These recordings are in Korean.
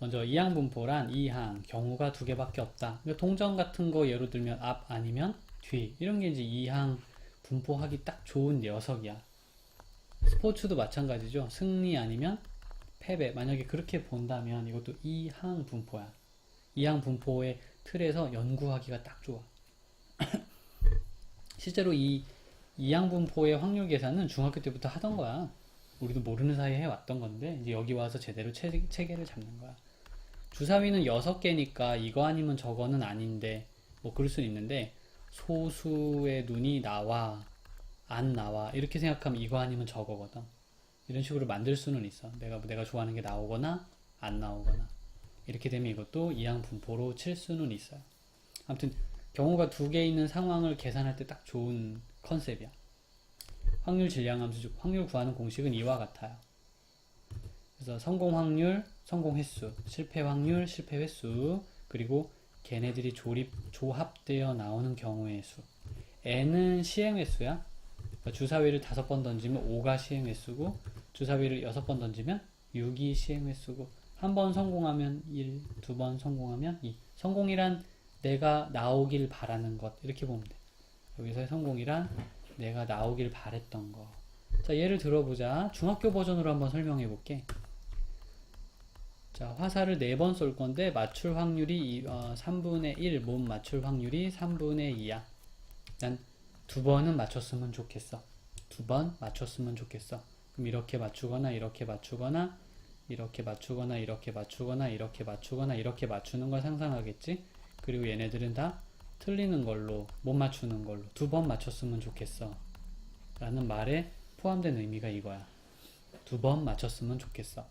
먼저 이항 분포란 이항 경우가 두 개밖에 없다. 그러니까 동전 같은 거 예로 들면 앞 아니면 뒤 이런 게 이제 이항 분포하기 딱 좋은 녀석이야. 스포츠도 마찬가지죠. 승리 아니면 패배. 만약에 그렇게 본다면 이것도 이항 분포야. 이항 분포의 틀에서 연구하기가 딱 좋아. 실제로 이 이항 분포의 확률 계산은 중학교 때부터 하던 거야. 우리도 모르는 사이에 해왔던 건데 이제 여기 와서 제대로 체, 체계를 잡는 거야. 주사위는 6개니까 이거 아니면 저거는 아닌데 뭐 그럴 수는 있는데 소수의 눈이 나와 안 나와 이렇게 생각하면 이거 아니면 저거거든. 이런 식으로 만들 수는 있어. 내가 내가 좋아하는 게 나오거나 안 나오거나 이렇게 되면 이것도 이항 분포로 칠 수는 있어요. 아무튼 경우가 두 개 있는 상황을 계산할 때 딱 좋은 컨셉이야. 확률 질량함수 즉 확률 구하는 공식은 이와 같아요. 그래서 성공 확률, 성공 횟수, 실패 확률, 실패 횟수, 그리고 걔네들이 조립 조합되어 나오는 경우의 수. n은 시행 횟수야. 그러니까 주사위를 다섯 번 던지면 5가 시행 횟수고 주사위를 여섯 번 던지면 6이 시행 횟수고 한 번 성공하면 1, 두 번 성공하면 2. 성공이란 내가 나오길 바라는 것 이렇게 보면 돼. 여기서의 성공이란 내가 나오길 바랬던 거. 자, 예를 들어보자. 중학교 버전으로 한번 설명해 볼게. 자, 화살을 4번 쏠 건데 맞출 확률이 이- 어, 3분의 1, 몸 맞출 확률이 3분의 2야. 난 두 번은 맞췄으면 좋겠어. 두 번 맞췄으면 좋겠어. 그럼 이렇게 맞추거나 이렇게 맞추거나 이렇게 맞추거나 이렇게 맞추거나 이렇게 맞추거나 이렇게 맞추는 걸 상상하겠지? 그리고 얘네들은 다 틀리는 걸로 못 맞추는 걸로 두 번 맞췄으면 좋겠어. 라는 말에 포함된 의미가 이거야. 두 번 맞췄으면 좋겠어.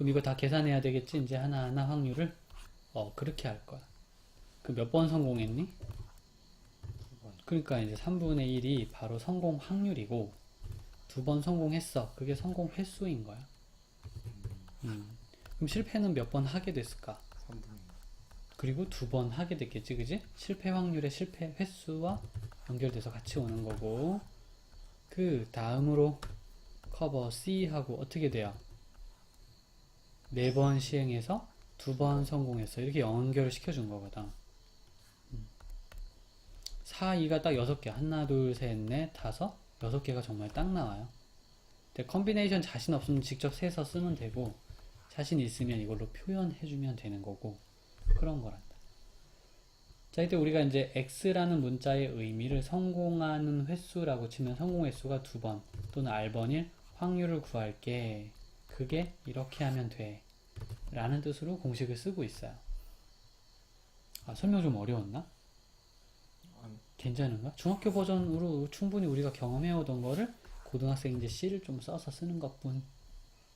그럼 이거 다 계산해야 되겠지? 이제 하나하나 확률을 어 그렇게 할 거야. 그 몇 번 성공했니? 그러니까 이제 3분의 1이 바로 성공 확률이고 두 번 성공했어. 그게 성공 횟수인 거야. 음. 그럼 실패는 몇 번 하게 됐을까? 3분의 그리고 두 번 하게 됐겠지, 그지? 실패 확률의 실패 횟수와 연결돼서 같이 오는 거고, 그 다음으로 커버 C 하고 어떻게 돼요? 네 번 시행해서 두 번 성공했어. 이렇게 연결을 시켜 준 거거든. 음. 4, 2가 딱 여섯 개. 하나, 둘, 셋, 넷, 다섯. 여섯 개가 정말 딱 나와요. 근데 컨비네이션 자신 없으면 직접 세서 쓰면 되고, 자신 있으면 이걸로 표현해주면 되는 거고, 그런 거란다. 자, 이때 우리가 이제 x라는 문자의 의미를 성공하는 횟수라고 치면 성공 횟수가 두 번 또는 r번일 확률을 구할게. 그게 이렇게 하면 돼. 라는 뜻으로 공식을 쓰고 있어요. 아, 설명 좀 어려웠나? 괜찮은가? 중학교 버전으로 충분히 우리가 경험해 오던 거를 고등학생 이제 C를 좀 써서 쓰는 것 뿐.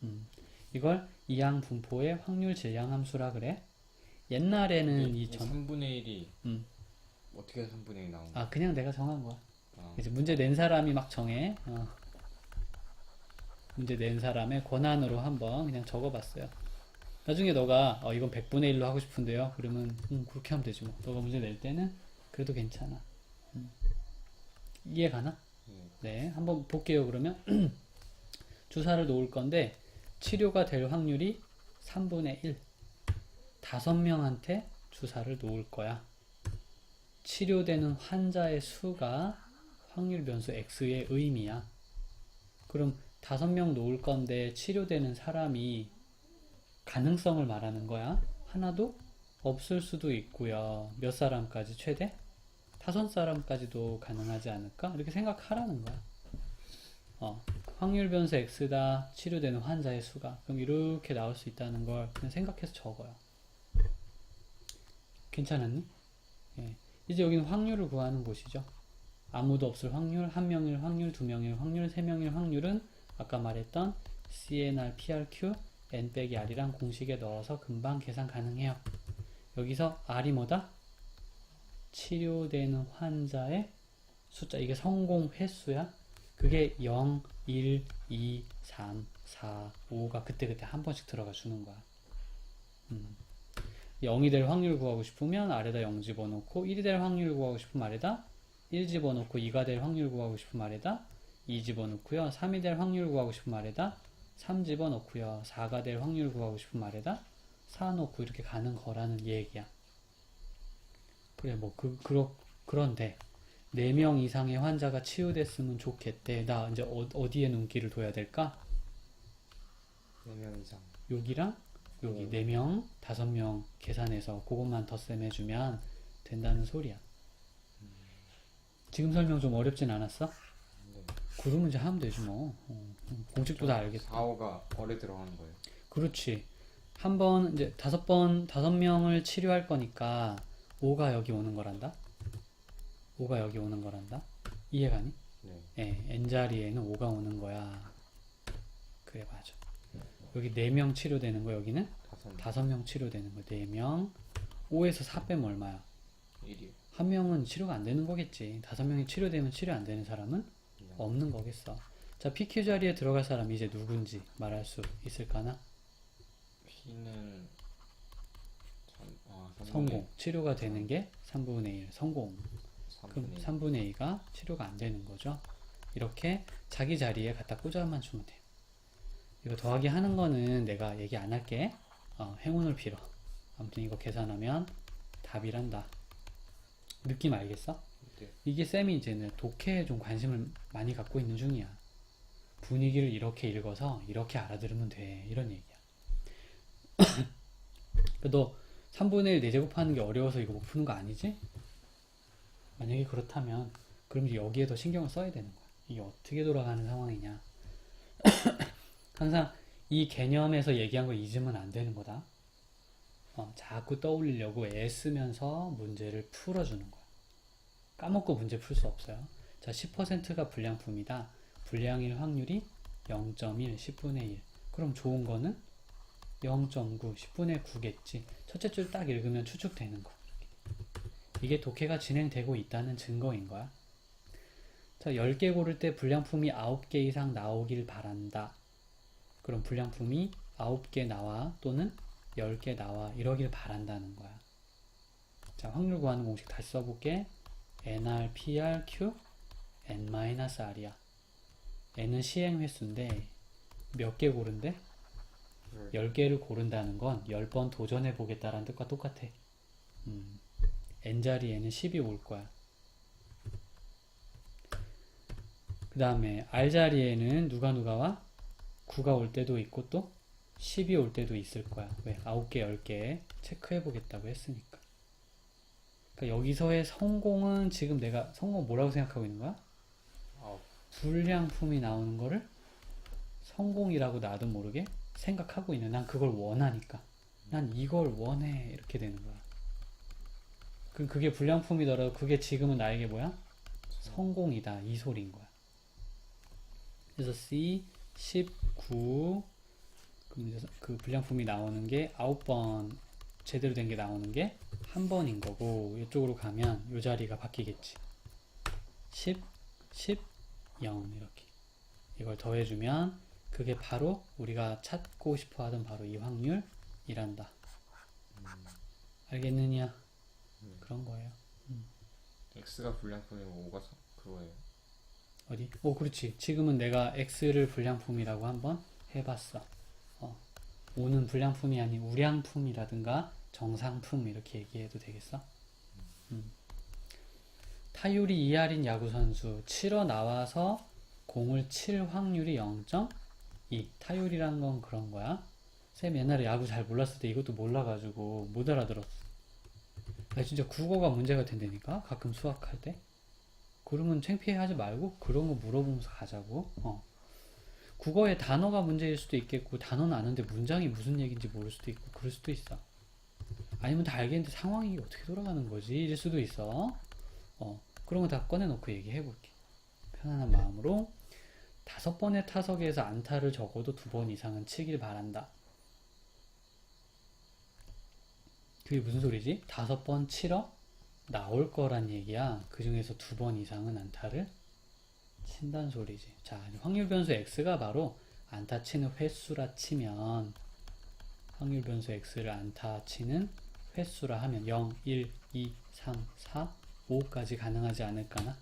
음. 이걸 이항 분포의 확률 질량 함수라 그래. 옛날에는 이 전, 3분의 1이 음. 어떻게 해서 3분의 1이 나온 거야? 아, 그냥 내가 정한 거야. 아, 이제 문제 낸 사람이 막 정해. 어. 문제 낸 사람의 권한으로 한번 그냥 적어봤어요. 나중에 너가 어, 이건 100분의 1로 하고 싶은데요. 그러면 음, 그렇게 하면 되지 뭐. 너가 문제 낼 때는 그래도 괜찮아. 음. 이해 가나? 네. 네, 한번 볼게요. 그러면 주사를 놓을 건데 치료가 될 확률이 3분의 1. 다섯 명한테 주사를 놓을 거야. 치료되는 환자의 수가 확률 변수 x의 의미야. 그럼 다섯 명 놓을 건데 치료되는 사람이 가능성을 말하는 거야. 하나도 없을 수도 있고요. 몇 사람까지 최대? 다섯 사람까지도 가능하지 않을까? 이렇게 생각하라는 거야. 어, 확률 변수 x다 치료되는 환자의 수가 그럼 이렇게 나올 수 있다는 걸 그냥 생각해서 적어요. 괜찮았니? 예. 이제 여기는 확률을 구하는 곳이죠. 아무도 없을 확률, 한 명일 확률, 두 명일 확률, 세 명일 확률은 아까 말했던 CNR, PRQ, N 빼기 R이랑 공식에 넣어서 금방 계산 가능해요. 여기서 R이 뭐다? 치료되는 환자의 숫자, 이게 성공 횟수야. 그게 0, 1, 2, 3, 4, 5가 그때그때 한 번씩 들어가 주는 거야. 음. 0이 될 확률 구하고 싶으면 아래다 0 집어넣고 1이 될 확률 구하고 싶으면 아래다 1 집어넣고 2가 될 확률 구하고 싶으면 아래다 2 집어넣고요. 3이 될 확률 구하고 싶으면 아래다 3 집어넣고요. 4가 될 확률 구하고 싶으면 아래다 쌓아놓고 이렇게 가는 거라는 얘기야. 그래, 뭐, 그, 그렇, 그런데, 4명 이상의 환자가 치유됐으면 좋겠대. 나 이제 어, 어디에 눈길을 둬야 될까? 4명 이상. 여기랑 여기 음. 4명, 5명 계산해서 그것만 덧셈 해주면 된다는 소리야. 지금 설명 좀 어렵진 않았어? 네. 그러면 이제 하면 되지 뭐. 어, 어, 공식도 다 알겠다. 4, 5가 어뢰 들어가는 거예요. 그렇지. 한 번, 이제 다섯 번, 다섯 명을 치료할 거니까 5가 여기 오는 거란다? 5가 여기 오는 거란다? 이해가니? 네. 예, N 자리에는 5가 오는 거야. 그래, 맞아. 여기 4명 치료되는 거, 여기는? 5명. 다섯 명 치료되는 거, 네 명. 5에서 4 빼면 얼마야? 1이요. 한 명은 치료가 안 되는 거겠지. 다섯 명이 치료되면 치료 안 되는 사람은 없는 거겠어. 자, PQ 자리에 들어갈 사람이 이제 누군지 말할 수 있을까나? P는 참, 아, 3분의 성공. 치료가 되는 게 3분의 1. 성공. 3분의 그럼 1. 3분의 2가 치료가 안 되는 거죠. 이렇게 자기 자리에 갖다 꽂아만 주면 돼요. 이거 더하기 하는 거는 내가 얘기 안 할게. 어, 행운을 빌어. 아무튼 이거 계산하면 답이란다. 느낌 알겠어? 네. 이게 쌤이 이제는 독해에 좀 관심을 많이 갖고 있는 중이야. 분위기를 이렇게 읽어서 이렇게 알아들으면 돼. 이런 얘기야. 너 3분의 1 4제곱하는 게 어려워서 이거 못 푸는 거 아니지? 만약에 그렇다면 그럼 이제 여기에 더 신경을 써야 되는 거야. 이게 어떻게 돌아가는 상황이냐. 항상 이 개념에서 얘기한 거 잊으면 안 되는 거다. 어, 자꾸 떠올리려고 애쓰면서 문제를 풀어주는 거야. 까먹고 문제 풀 수 없어요. 자, 10%가 불량품이다. 불량일 확률이 0.1, 10분의 1. 그럼 좋은 거는 0.9, 10분의 9겠지. 첫째 줄 딱 읽으면 추측되는 거. 이게 독해가 진행되고 있다는 증거인 거야. 자, 10개 고를 때 불량품이 9개 이상 나오길 바란다. 그럼 불량품이 9개 나와 또는 10개 나와 이러길 바란다는 거야. 자, 확률 구하는 공식 다시 써볼게. NR, PR, Q, N-R이야. N은 시행 횟수인데 몇 개 고른대? 10개를 고른다는 건 10번 도전해 보겠다라는 뜻과 똑같아. 음. N자리에는 10이 올 거야. 그 다음에 R자리에는 누가 누가 와? 9가 올 때도 있고 또 10이 올 때도 있을 거야. 왜? 9개, 10개 체크해 보겠다고 했으니까. 그러니까 여기서의 성공은 지금 내가 성공 뭐라고 생각하고 있는 거야? 아홉. 불량품이 나오는 거를 성공이라고 나도 모르게 생각하고 있는 난 그걸 원하니까. 난 이걸 원해 이렇게 되는 거야. 그 그게 불량품이더라도 그게 지금은 나에게 뭐야? 성공이다. 이 소리인 거야. 그래서 C 19 그럼 이제 그 불량품이 나오는 게 9번 제대로 된 게 나오는 게 한 번인 거고 이쪽으로 가면 이 자리가 바뀌겠지 10 10 0 이렇게 이걸 더해주면 그게 바로 우리가 찾고 싶어 하던 바로 이 확률이란다. 알겠느냐? 음. 그런 거예요. X가 불량품이고 5가 서- 그거예요. 어디? 오, 그렇지. 지금은 내가 X를 불량품이라고 한번 해봤어. 어. 5는 불량품이 아닌 우량품이라든가 정상품 이렇게 얘기해도 되겠어? 음. 타율이 2할인 야구선수 치러 나와서 공을 칠 확률이 0.2. 타율이란 건 그런 거야. 쌤 옛날에 야구 잘 몰랐을 때 이것도 몰라가지고 못 알아들었어. 나 진짜 국어가 문제가 된다니까? 가끔 수학할 때? 그러면 창피해 하지 말고 그런 거 물어보면서 가자고. 어. 국어의 단어가 문제일 수도 있겠고 단어는 아는데 문장이 무슨 얘기인지 모를 수도 있고 그럴 수도 있어. 아니면 다 알겠는데 상황이 어떻게 돌아가는 거지? 이럴 수도 있어. 어. 그런 거 다 꺼내놓고 얘기해 볼게. 편안한 마음으로 다섯 번의 타석에서 안타를 적어도 두 번 이상은 치길 바란다. 그게 무슨 소리지? 다섯 번 치러 나올 거란 얘기야. 그 중에서 두 번 이상은 안타를 친다는 소리지. 자, 확률 변수 x가 바로 안타 치는 횟수라 치면 확률 변수 x를 안타 치는 횟수라 하면 0, 1, 2, 3, 4, 5까지 가능하지 않을까나?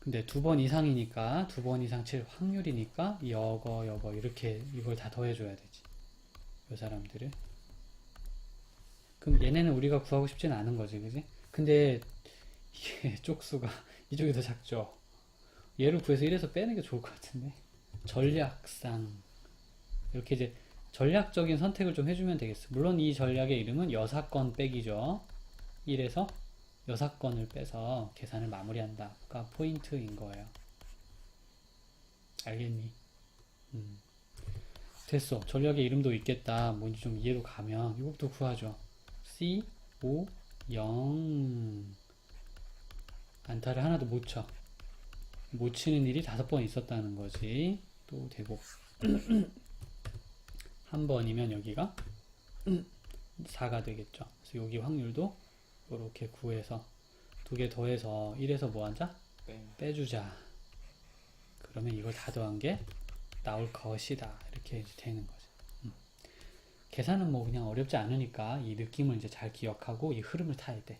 근데 두 번 이상이니까 두 번 이상 칠 확률이니까 여거 여거 이렇게 이걸 다 더해줘야 되지. 요 사람들을. 그럼 얘네는 우리가 구하고 싶지는 않은 거지, 그지? 근데 이게 쪽수가 이쪽이 더 작죠. 얘를 구해서 1에서 빼는 게 좋을 것 같은데. 전략상 이렇게 이제 전략적인 선택을 좀 해주면 되겠어. 물론 이 전략의 이름은 여사건 빼기죠. 1에서 여사건을 빼서 계산을 마무리한다가 포인트인 거예요. 알겠니? 음. 됐어. 전략의 이름도 있겠다. 뭔지 좀 이해도 가면 이것도 구하죠. C, O, 0 안타를 하나도 못 쳐. 못 치는 일이 다섯 번 있었다는 거지. 또 되고 한 번이면 여기가 4가 되겠죠. 그래서 여기 확률도 이렇게 구해서 두 개 더해서 1에서 뭐 하자? 땡. 빼주자. 그러면 이걸 다 더한 게 나올 것이다. 이렇게 되는 거죠. 음. 계산은 뭐 그냥 어렵지 않으니까 이 느낌을 이제 잘 기억하고 이 흐름을 타야 돼.